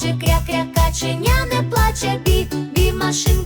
плаче, кря-кря, каченя не плаче, бі, бі машин.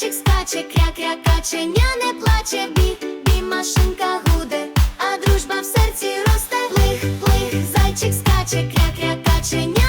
Зайчик скаче, кря-кря, каченя не плаче, бі, бі, машинка гуде, а дружба в серці росте. Плих, плих, зайчик скаче, кря-кря, каченя